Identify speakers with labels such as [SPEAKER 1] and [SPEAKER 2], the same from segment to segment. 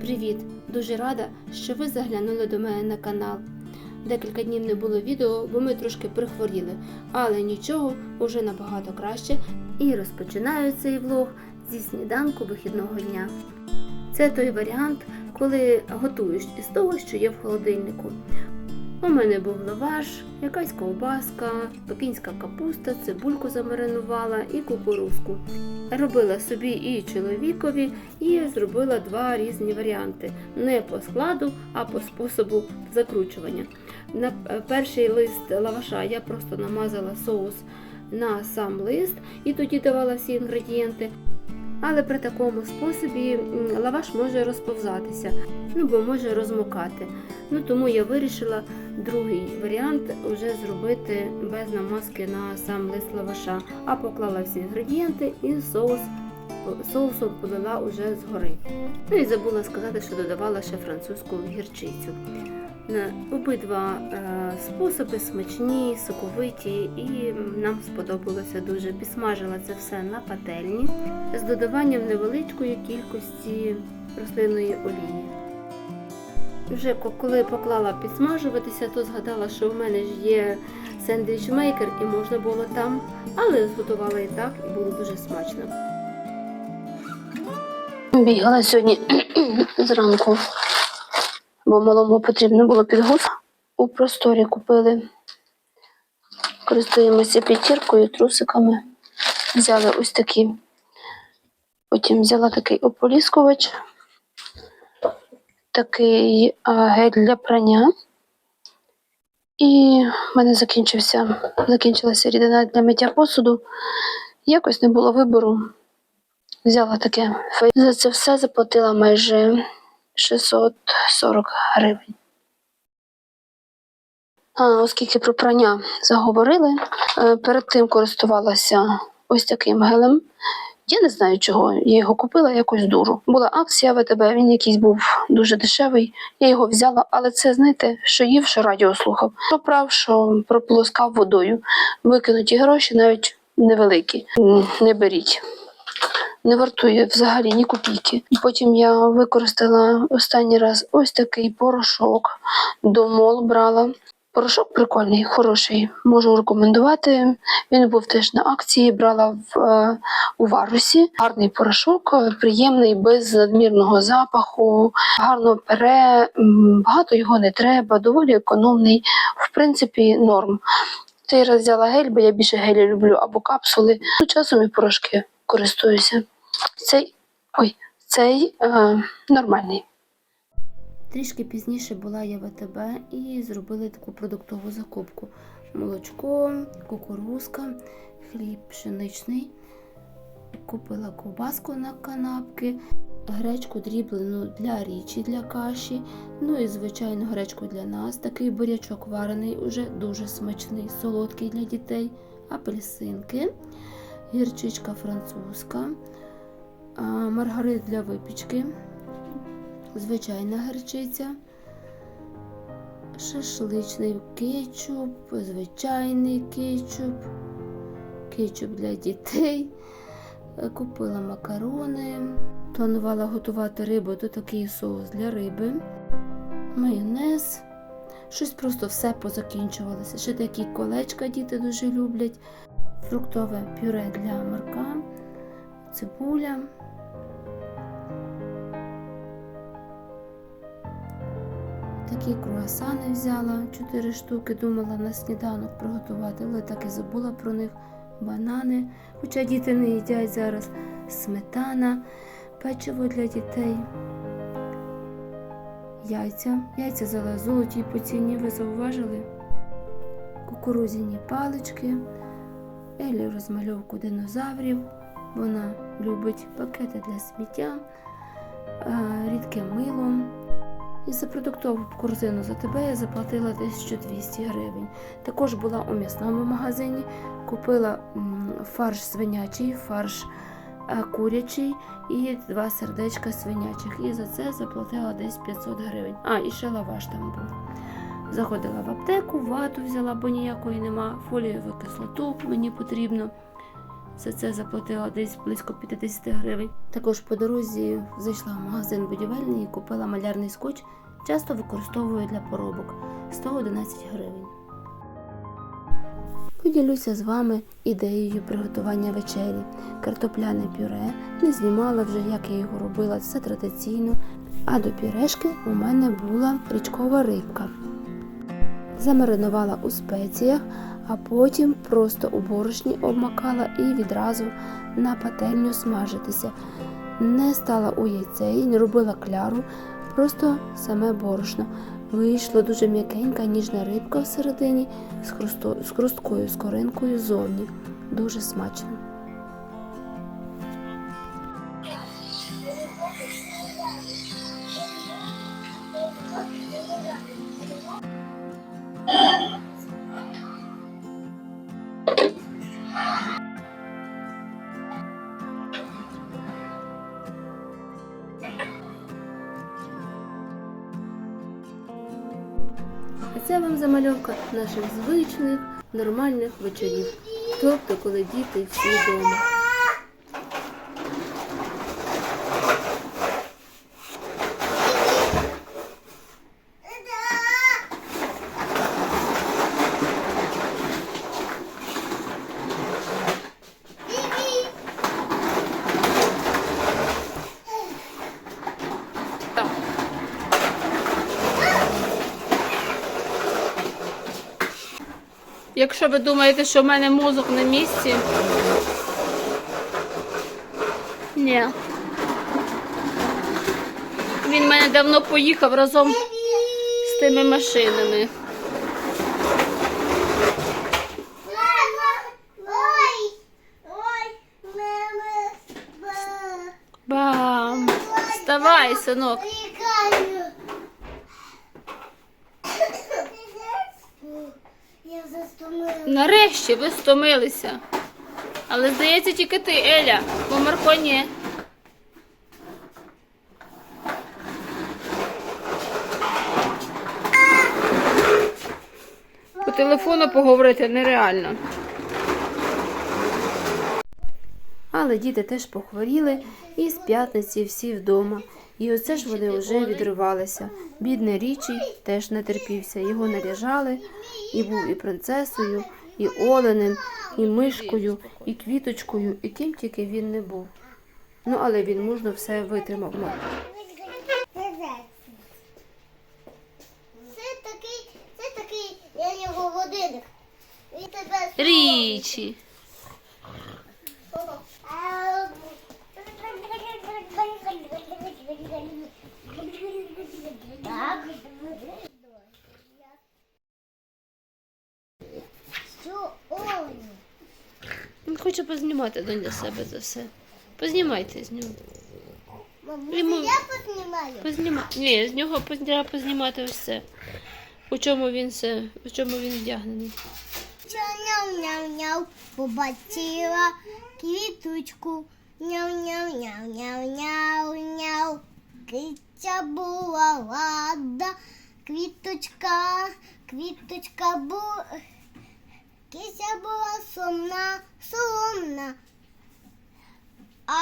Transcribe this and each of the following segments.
[SPEAKER 1] Привіт! Дуже рада, що ви заглянули до мене на канал. Декілька днів не було відео, бо ми трошки прихворіли, але нічого, уже набагато краще. І розпочинаю цей влог зі сніданку вихідного дня. Це той варіант, коли готуєш із того, що є в холодильнику. У мене був лаваш, якась ковбаска, пекінська капуста, цибульку замаринувала і кукурузку. Робила собі і чоловікові, і зробила два різні варіанти: не по складу, а по способу закручування. На е, перший лист лаваша я просто намазала соус на сам лист і тоді давала всі інгредієнти. Але при такому способі лаваш може розповзатися, ну бо може розмокати. Ну тому я вирішила другий варіант вже зробити без намазки на сам лист лаваша, а поклала всі інгредієнти і соус соусом полила уже згори. Ну і забула сказати, що додавала ще французьку гірчицю. На обидва е, способи смачні, соковиті, і нам сподобалося дуже. Підсмажила це все на пательні з додаванням невеличкої кількості рослинної олії. Вже коли поклала підсмажуватися, то згадала, що в мене ж є сендвіч-мейкер і можна було там, але зготувала і так, і було дуже смачно.
[SPEAKER 2] Бігала сьогодні зранку, бо малому потрібно було підгуз. У просторі купили. Користуємося п'ятіркою, трусиками. Взяли ось такі. Потім взяла такий ополіскувач, такий гель для прання. І в мене закінчився, закінчилася рідина для миття посуду. Якось не було вибору. Взяла таке. За це все заплатила майже 640 гривень. А, оскільки про прання заговорили, е, перед тим користувалася ось таким гелем. Я не знаю чого. Я його купила якось дуру. Була акція ВТБ, він якийсь був дуже дешевий. Я його взяла, але це, знаєте, що їв, що радіо слухав. Що прав, що прополоскав водою. Викинуті гроші навіть невеликі. Не беріть не вартує взагалі ні копійки. Потім я використала останній раз ось такий порошок. Домол брала. Порошок прикольний, хороший. Можу рекомендувати. Він був теж на акції, брала в, е, у варусі. Гарний порошок, приємний, без надмірного запаху, гарно пере, багато його не треба, доволі економний. В принципі, норм. Цей раз взяла гель, бо я більше гелі люблю або капсули. Ну, часом і порошки користуюся. Цей, ой, цей е, нормальний.
[SPEAKER 1] Трішки пізніше була я в АТБ і зробили таку продуктову закупку: молочко, кукурузка, хліб пшеничний. Купила ковбаску на канапки, гречку дріблену для річі для каші. Ну і звичайно гречку для нас. Такий бурячок варений, уже дуже смачний, солодкий для дітей, апельсинки, гірчичка французька, а, маргарин для випічки звичайна гірчиця, шашличний кетчуп, звичайний кетчуп, кетчуп для дітей. Купила макарони, планувала готувати рибу, то такий соус для риби, майонез. Щось просто все позакінчувалося. Ще такі колечка діти дуже люблять, фруктове пюре для морка, цибуля. Такі круасани взяла 4 штуки, думала на сніданок приготувати, але так і забула про них. Банани, хоча діти не їдять зараз, сметана, печиво для дітей. Яйця. Яйця взяла золоті по ціні, ви зауважили? Кукурузяні палички, Елі розмальовку динозаврів. Вона любить пакети для сміття, е, рідке мило. І за продуктову корзину за тебе я заплатила 1200 гривень. Також була у м'ясному магазині, купила фарш свинячий, фарш е, курячий і два сердечка свинячих. І за це заплатила десь 500 гривень. А, і ще лаваш там був. Заходила в аптеку, вату взяла, бо ніякої нема, фолієву кислоту мені потрібно. Все це заплатила десь близько 50 гривень. Також по дорозі зайшла в магазин будівельний і купила малярний скотч. Часто використовую для поробок 111 гривень. Поділюся з вами ідеєю приготування вечері. Картопляне пюре не знімала вже, як я його робила, все традиційно. А до пюрешки у мене була річкова рибка. Замаринувала у спеціях, а потім просто у борошні обмакала і відразу на пательню смажитися. Не стала у яйце і не робила кляру, просто саме борошно. Вийшло дуже м'якенька ніжна рибка всередині з, хрусто... з хрусткою скоринкою зовні. Дуже смачно. Нормальних вечорів. Тобто, коли діти всі вдома. Якщо ви думаєте, що в мене мозок на місці. Ні. Він мене давно поїхав разом з тими машинами. Бам! Вставай, синок. Нарешті ви стомилися. Але здається, тільки ти, Еля, бо Марко ні. По телефону поговорити нереально. Але діти теж похворіли і з п'ятниці всі вдома. І оце ж вони вже відривалися. Бідний річий теж не терпівся. Його наряжали, і був і принцесою, і оленем, і мишкою, і квіточкою, і ким тільки він не був. Ну, але він мужно все витримав. Ну,
[SPEAKER 3] Це такий, це такий, я його годинник. Він тебе
[SPEAKER 1] Річі.
[SPEAKER 3] Так. Що он?
[SPEAKER 1] Він хоче познімати для себе це все. Познімайте з нього.
[SPEAKER 3] Мам,
[SPEAKER 1] Йому-
[SPEAKER 3] я познімаю?
[SPEAKER 1] Познімати. Ні, з нього треба познімати це. У чому він все, у чому він вдягнений.
[SPEAKER 3] Няу-няу-няу, побачила квіточку. Няу-няу-няу-няу-няу-няу. Киця була лада, квіточка, квіточка була. Киця була сумна, сумна. А,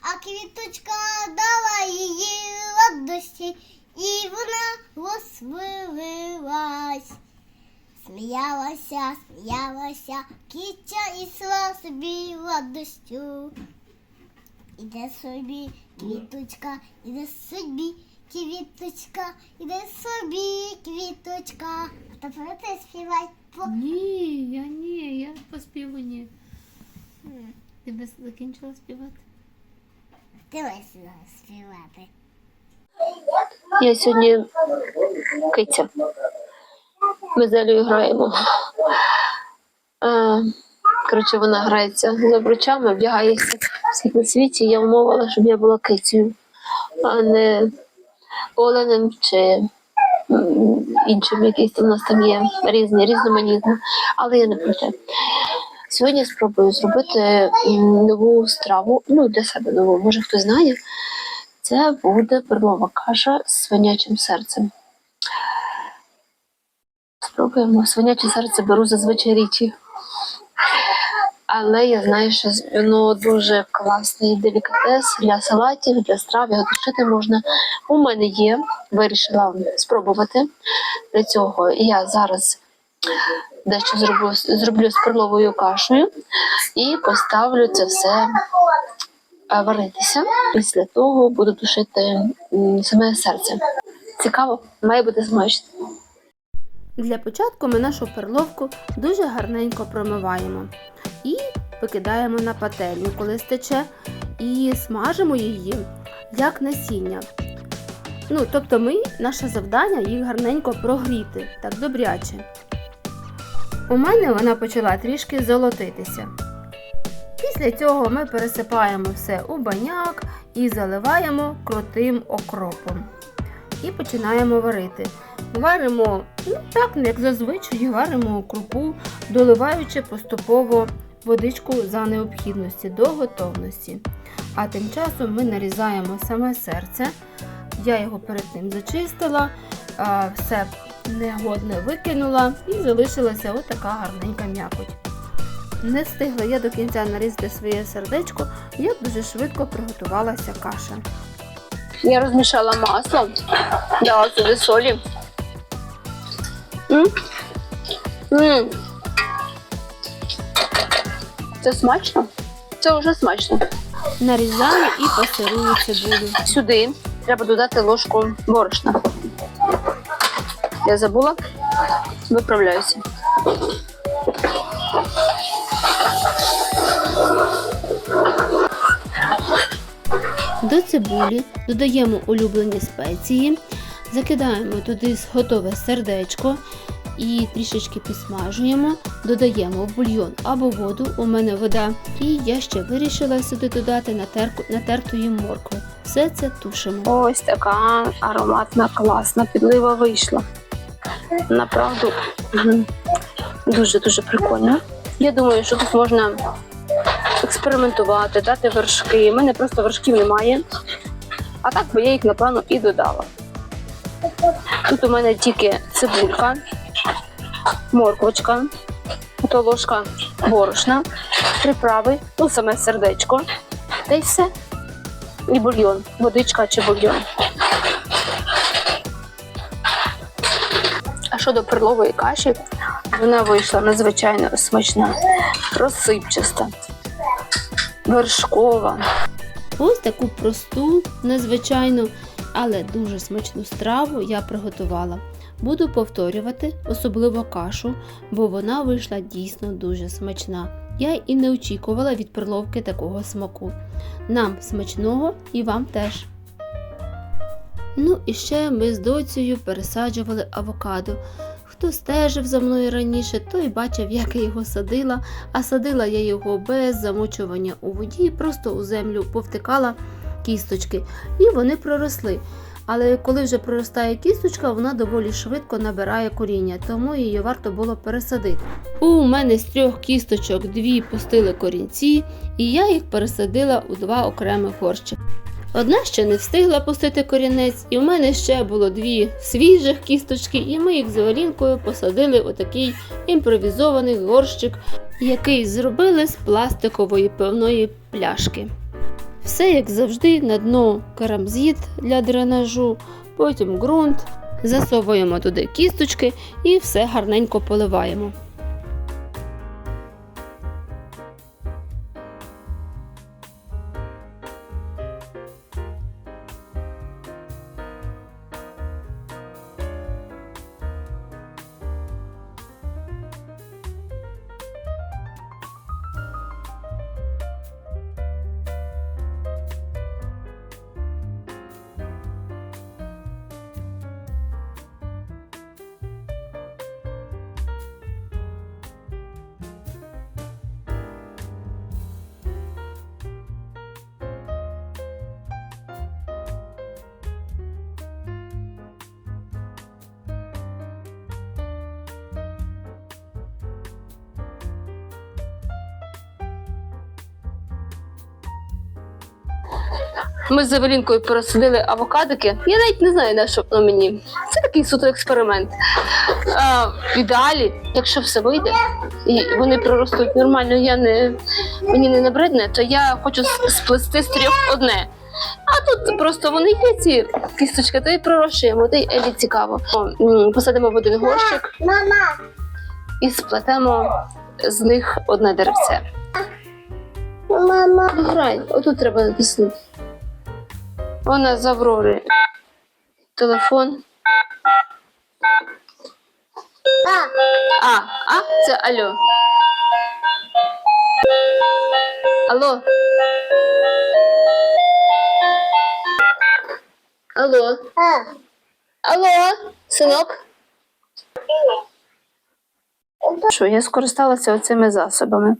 [SPEAKER 3] а квіточка дала її радості, і вона розсвилилась. Сміялася, сміялася, кітя і сла собі радостю. Іде собі квіточка, іде собі квіточка, іде собі квіточка. А тепер ти співай.
[SPEAKER 1] Ні, я ні, я поспіву ні. Ти би закінчила співати?
[SPEAKER 3] Ти співати.
[SPEAKER 2] Я сьогодні киця. Ми з Елею граємо. Е, коротше, вона грається з обручами, вдягається всіх на світі. Я вмовила, щоб я була кицею, а не оленем чи іншим якийсь у нас там є різні, різноманітні. Але я не про те. Сьогодні спробую зробити нову страву, ну для себе нову, може хто знає. Це буде перлова каша з свинячим серцем. Спробуємо. Свиняче серце беру зазвичай річі. Але я знаю, що воно дуже класний делікатес для салатів, для страв, його тушити можна. У мене є, вирішила спробувати. Для цього я зараз дещо зроблю, зроблю з перловою кашею і поставлю це все е, варитися. Після того буду тушити саме серце. Цікаво, має бути смачно.
[SPEAKER 1] Для початку ми нашу перловку дуже гарненько промиваємо і викидаємо на пательню, коли стече, і смажимо її як насіння. Ну, тобто ми, наше завдання їх гарненько прогріти, так добряче. У мене вона почала трішки золотитися. Після цього ми пересипаємо все у баняк і заливаємо крутим окропом. І починаємо варити. Варимо ну, так, як зазвичай, варимо крупу, доливаючи поступово водичку за необхідності до готовності. А тим часом ми нарізаємо саме серце. Я його перед тим зачистила, все негодне викинула і залишилася отака гарненька м'якоть. Не встигла я до кінця нарізати своє сердечко, як дуже швидко приготувалася каша.
[SPEAKER 2] Я розмішала масло, дала сюди солі. М? М. Це смачно? Це вже смачно.
[SPEAKER 1] Нарізаю і пасирую цибулю.
[SPEAKER 2] Сюди треба додати ложку борошна. Я забула, виправляюся.
[SPEAKER 1] До цибулі додаємо улюблені спеції, закидаємо туди готове сердечко і трішечки підсмажуємо, додаємо в бульйон або воду, у мене вода, і я ще вирішила сюди додати натерку, натертої моркви. Все це тушимо.
[SPEAKER 2] Ось така ароматна, класна підлива вийшла. Направду дуже-дуже прикольно. Я думаю, що тут можна експериментувати, дати вершки. У мене просто вершків немає. А так би я їх, напевно, і додала. Тут у мене тільки цибулька, морквочка, то ложка борошна, приправи, ну саме сердечко. Та й все. І бульйон, водичка чи бульйон. А щодо перлової каші, вона вийшла надзвичайно смачна, розсипчаста, вершкова.
[SPEAKER 1] Ось таку просту, незвичайну, але дуже смачну страву я приготувала. Буду повторювати, особливо кашу, бо вона вийшла дійсно дуже смачна. Я і не очікувала від перловки такого смаку. Нам смачного і вам теж. Ну і ще ми з доцею пересаджували авокадо. Хто стежив за мною раніше, той бачив, як я його садила, а садила я його без замочування у воді, просто у землю повтикала кісточки, і вони проросли. Але коли вже проростає кісточка, вона доволі швидко набирає коріння, тому її варто було пересадити. У мене з трьох кісточок дві пустили корінці, і я їх пересадила у два окремих горщики. Одна ще не встигла пустити корінець, і в мене ще було дві свіжих кісточки, і ми їх з Олінкою посадили у такий імпровізований горщик, який зробили з пластикової пивної пляшки. Все як завжди, на дно карамзіт для дренажу, потім ґрунт, засовуємо туди кісточки і все гарненько поливаємо.
[SPEAKER 2] Ми з Евелінкою пересадили авокадики. Я навіть не знаю, на що воно мені. Це такий суто експеримент. А, В ідеалі, якщо все вийде, і вони проростуть нормально, я не мені не набридне, то я хочу сплести з трьох одне. А тут просто вони є ці кісточки, то й пророщуємо, то й Елі цікаво. Посадимо в один горщик і сплетемо з них одне деревце
[SPEAKER 3] мама.
[SPEAKER 2] Грай, отут треба натиснути. Вона з Аврори. Телефон.
[SPEAKER 3] А,
[SPEAKER 2] А, а, це алло. Алло. Алло.
[SPEAKER 3] а.
[SPEAKER 2] Алло, синок. Що, я скористалася оцими засобами.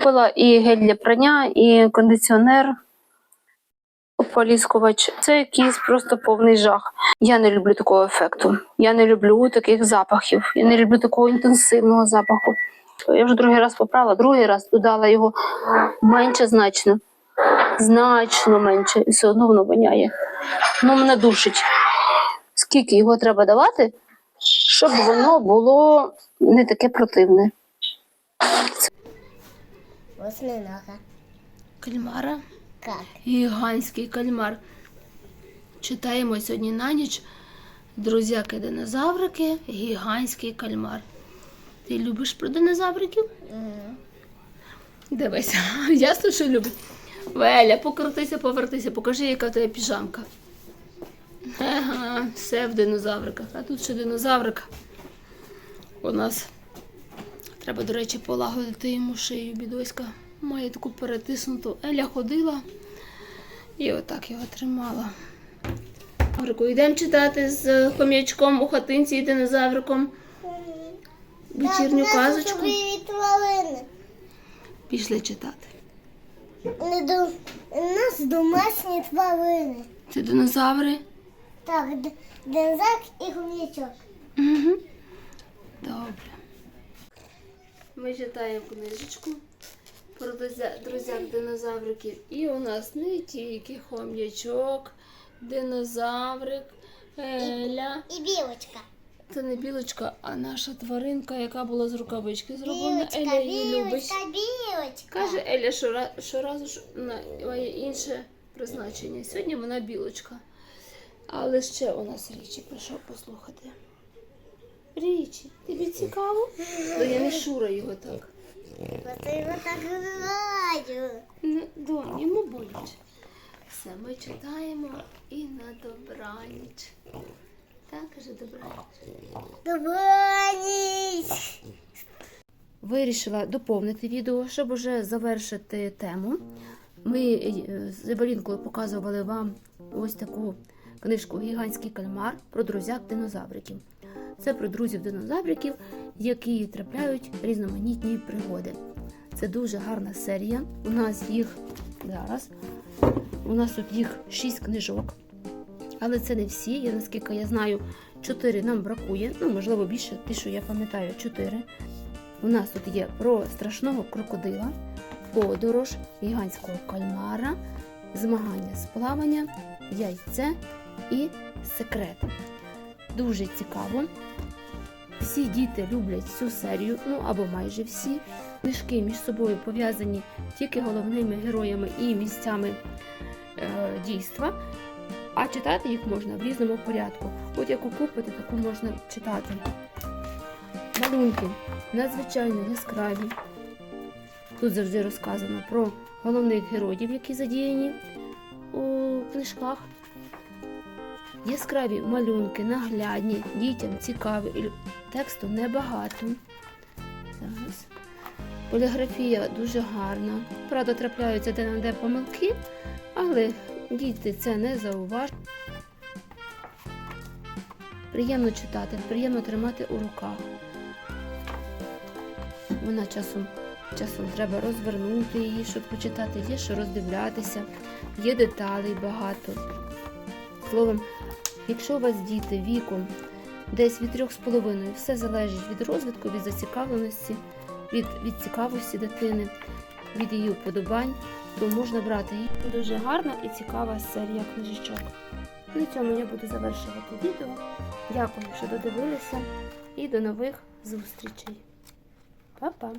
[SPEAKER 2] Купила і гель для прання, і кондиціонер, ополіскувач. Це якийсь просто повний жах. Я не люблю такого ефекту. Я не люблю таких запахів. Я не люблю такого інтенсивного запаху. Я вже другий раз поправила, другий раз додала його менше значно. Значно менше. І все одно воно воняє. Воно мене душить скільки його треба давати, щоб воно було не таке противне.
[SPEAKER 3] Восьминога.
[SPEAKER 1] Кальмара.
[SPEAKER 3] Как?
[SPEAKER 1] Гігантський кальмар. Читаємо сьогодні на ніч. Друзяки динозаврики, гігантський кальмар. Ти любиш про динозавриків? Дивися, ясно, що любиш. Веля, покрутися, повертися, покажи, яка в тебе піжамка. Ага, все в динозавриках. А тут ще динозаврик. У нас треба, до речі, полагодити йому шию, бідоська. Має таку перетиснуту. Еля ходила і отак його тримала. Гаврику, йдемо читати з хом'ячком у хатинці і динозавриком. Вечірню казочку. Пішли читати.
[SPEAKER 3] У нас домашні тварини.
[SPEAKER 1] Це динозаври.
[SPEAKER 3] Так, д- дензак і хом'ячок.
[SPEAKER 1] Угу. Добре. Ми читаємо книжечку про друзя- друзяк динозавриків. І у нас не тільки хом'ячок, динозаврик, Еля.
[SPEAKER 3] І білочка.
[SPEAKER 1] Це не білочка, а наша тваринка, яка була з рукавички зроблена. Еля
[SPEAKER 3] Білочка,
[SPEAKER 1] її любить.
[SPEAKER 3] білочка, білочка.
[SPEAKER 1] Каже Еля, що ра- щоразу ж має інше призначення. Сьогодні вона білочка. Але ще у нас Річі прийшов послухати. Річі, тобі цікаво? То я не шура його так.
[SPEAKER 3] Оце його так граю.
[SPEAKER 1] Не, донь, йому боляче. Все, ми читаємо і на добраніч. Так, каже добраніч.
[SPEAKER 3] Добраніч.
[SPEAKER 1] Вирішила доповнити відео, щоб уже завершити тему. Ми е, з Евелінкою показували вам ось таку книжку Гігантський кальмар про друзяк динозавриків. Це про друзів динозавриків, які трапляють різноманітні пригоди. Це дуже гарна серія. У нас їх зараз. У нас тут їх шість книжок. Але це не всі. Я наскільки я знаю, чотири нам бракує. Ну, можливо, більше, ті, що я пам'ятаю, чотири. У нас тут є про страшного крокодила, подорож, гігантського кальмара, змагання з плавання, яйце і секрет. Дуже цікаво. Всі діти люблять цю серію, ну або майже всі. Книжки між собою пов'язані тільки головними героями і місцями е, дійства, а читати їх можна в різному порядку. От яку купити, таку можна читати. Малюнки надзвичайно яскраві. Тут завжди розказано про головних героїв, які задіяні у книжках. Яскраві малюнки, наглядні, дітям цікаві. Тексту небагато. Зараз. Поліграфія дуже гарна. Правда, трапляються де-не-де помилки, але діти це не зауважують. Приємно читати, приємно тримати у руках. Вона часом, часом треба розвернути її, щоб почитати. Є що роздивлятися, є деталей багато. Словом, якщо у вас діти віком десь від трьох з половиною, все залежить від розвитку, від зацікавленості, від, від цікавості дитини, від її вподобань, то можна брати її. Дуже гарна і цікава серія книжечок. На цьому я буду завершувати відео. Дякую, що додивилися, і до нових зустрічей. Па-па!